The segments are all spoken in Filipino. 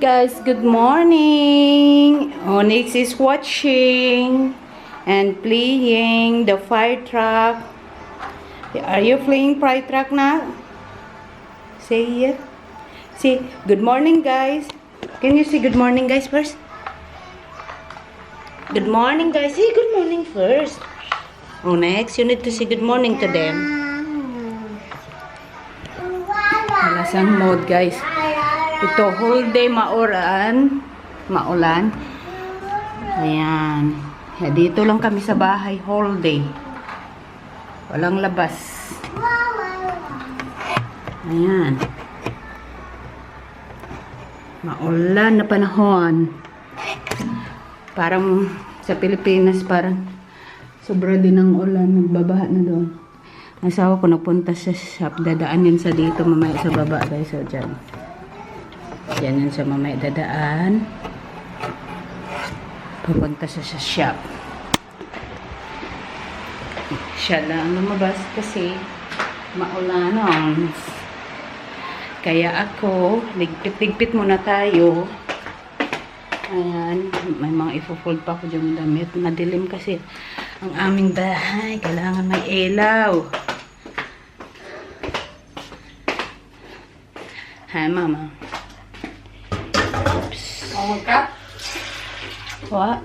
Guys, good morning. Onyx is watching and playing the fire truck. Are you playing fire truck now? Say it. Say good morning, guys. Can you say good morning, guys, first? Good morning, guys. Say good morning first. Onyx, you need to say good morning to them. Malasang mode, guys. Ito, whole day maulan. Maulan. Ayan. Ya, dito lang kami sa bahay, whole day. Walang labas. Ayan. Maulan na panahon. Parang sa Pilipinas, parang sobra din ng ulan. Nagbabaha na doon. Ang asawa ko nagpunta sa shop. Dadaan yun sa dito, mamaya sa baba guys. So, dyan. Yan yun sa mamaya dadaan. Pupunta siya sa shop. Siya lang lumabas kasi maulanon. Kaya ako, ligpit-ligpit muna tayo. Ayan, may mga ifo-fold pa ako dyan damit. Madilim kasi ang aming bahay. Kailangan may ilaw. Hi, mama. Sommerkap? What?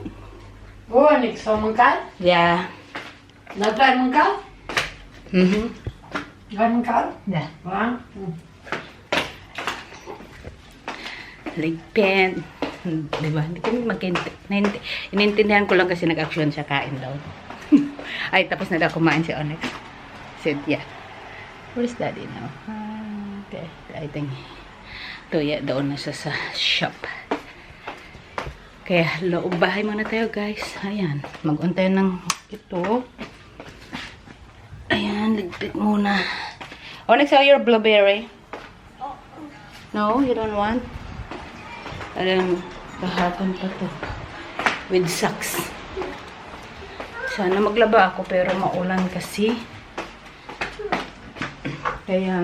Hoor niks sommerkap? Yeah. Dat bij elkaar? Mm-hmm. Bij elkaar? Yeah. Ja. Ligpit. Hmm, Di ba? Hindi kami magkinti. nainti- Inintindihan ko lang kasi nag-action siya kain daw. Ay, tapos na daw kumain si Onyx. Said, yeah. Where's daddy now? Ah, Okay. I think, tuya doon na siya sa shop. Kaya, loob bahay muna tayo, guys. Ayan. Mag-untay ng ito. Ayan, ligpit muna. Onyx, how your blueberry? No, you don't want? Alam kahapon pa to. With socks. Sana maglaba ako pero maulan kasi. Kaya,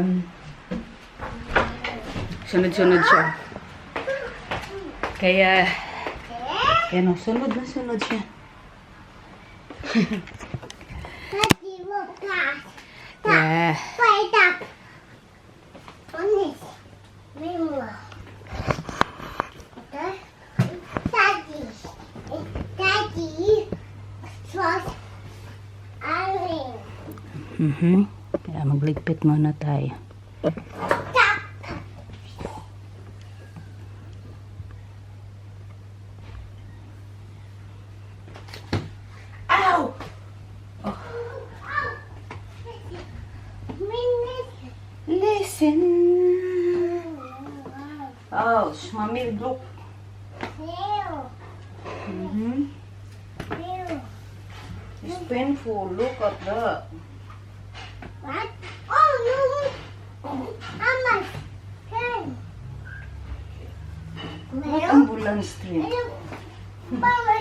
sunod-sunod siya. Kaya, kaya no, sunod na sunod siya. Daddy, look at Yeah. Mhm. Kaya magligpit muna tayo. Listen. Oh, mommy, look. Ew. Mhm. It's painful. Look at that. What? Oh, no. Mama. Hey. What Ew. ambulance street? Mama.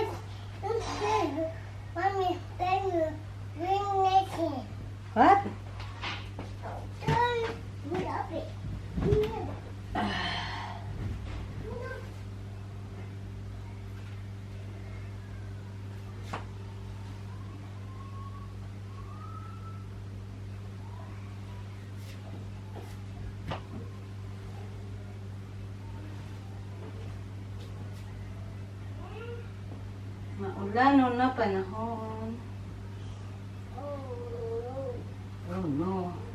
Maulan na panahon. Oh no.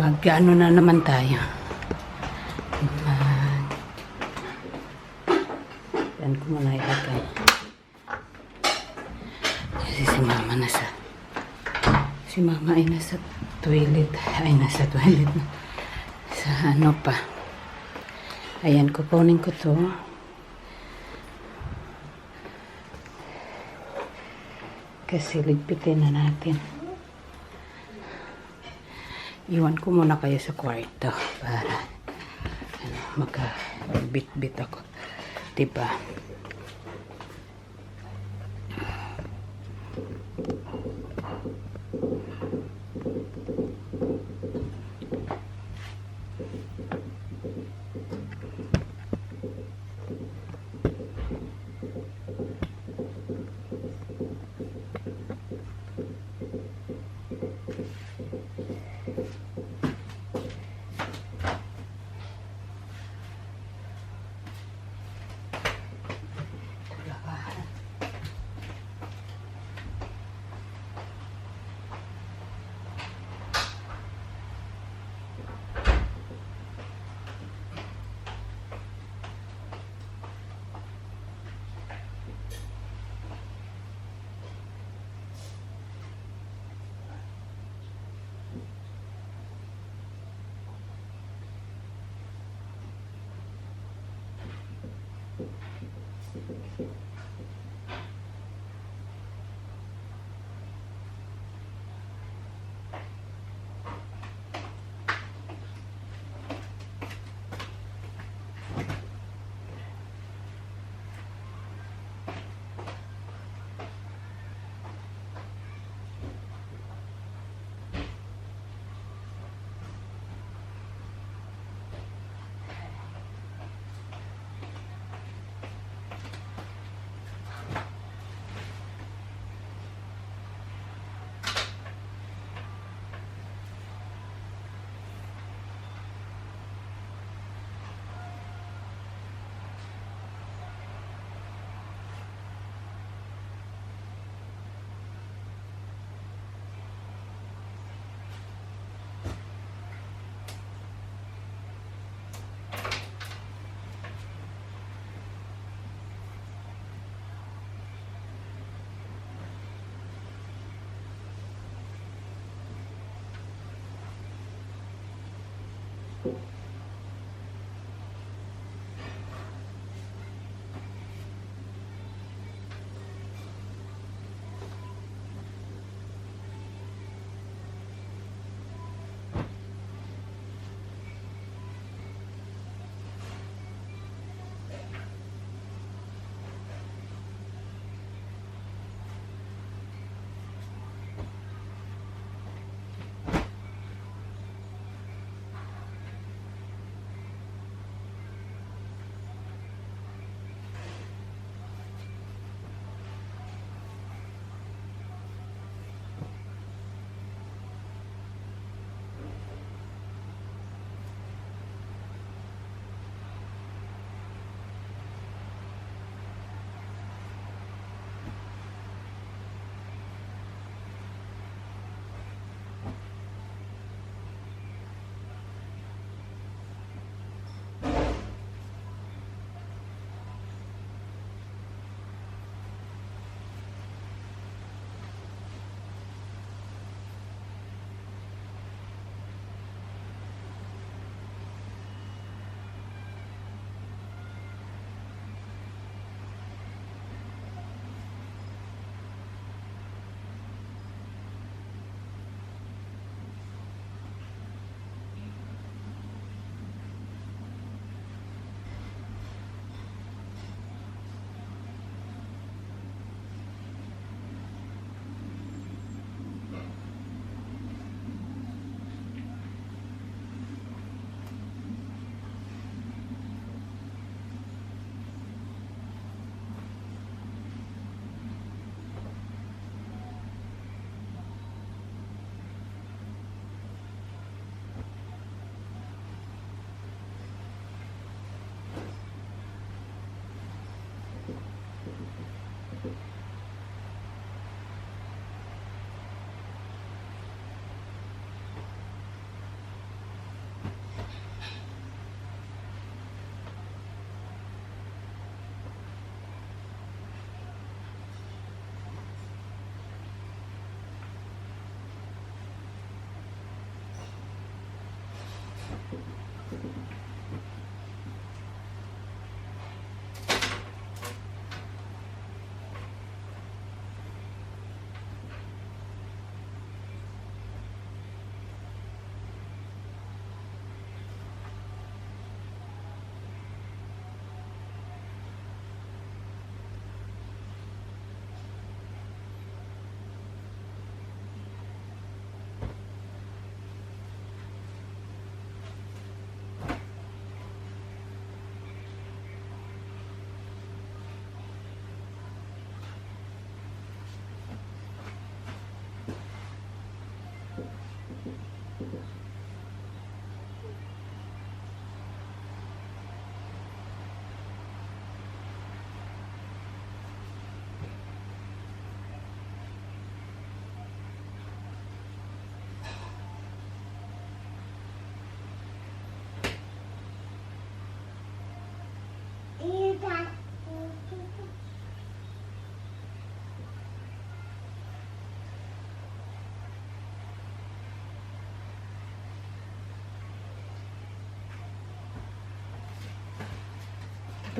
Mag ano na naman tayo. Mag yan ko muna ilagay. Kasi si mama nasa si mama ay nasa toilet. Ay, nasa toilet. Sa ano pa. Ayan, kukunin ko to. Kasi ligpitin na natin. Iwan ko muna kayo sa kwarto para ano, maka-bit-bit ako. Diba?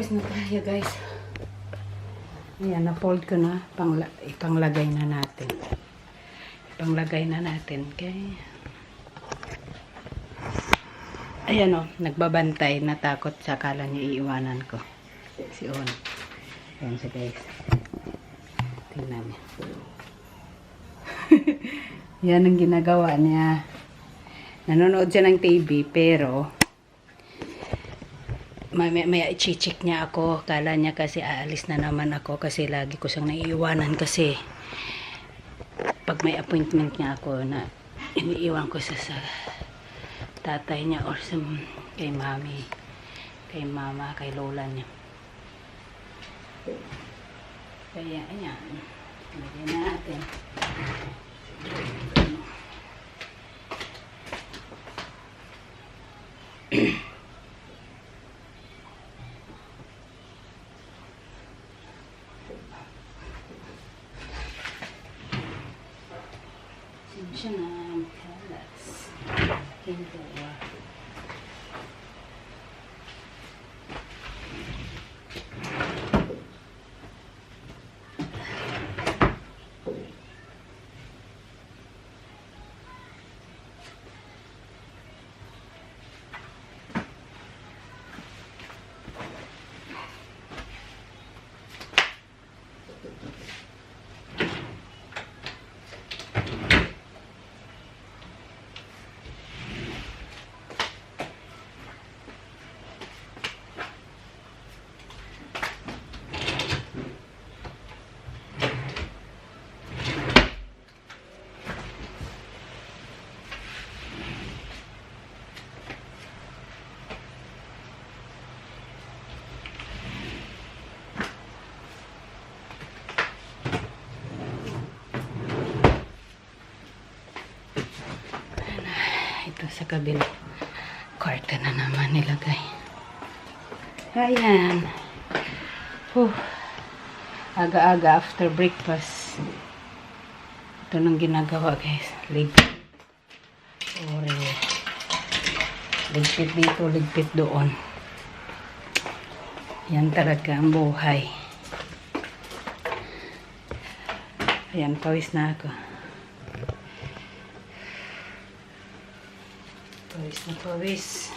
Tapos na tayo guys. Ayan, na-fold ko na. Pangla ipanglagay na natin. Ipanglagay na natin. Okay. Ayan o, nagbabantay. Natakot sa kala niya iiwanan ko. Si On. Ayan siya guys. Tingnan niya. Yan ang ginagawa niya. Nanonood siya ng TV pero may, may, may i-check niya ako. Kala niya kasi aalis na naman ako kasi lagi ko siyang naiiwanan kasi pag may appointment niya ako na iniiwan ko siya sa tatay niya or sa kay mami, kay mama, kay lola niya. Kaya, ayan. Lagyan natin. Siya na kalas. Hindi. Ito sa kabila. Kwarto na naman nilagay. Ayan. Aga-aga after breakfast. Ito nang ginagawa guys. Ligpit. Oreo. Ligpit dito, ligpit doon. Yan talaga ang buhay. Ayan, pawis na ako. Pawis na pawis.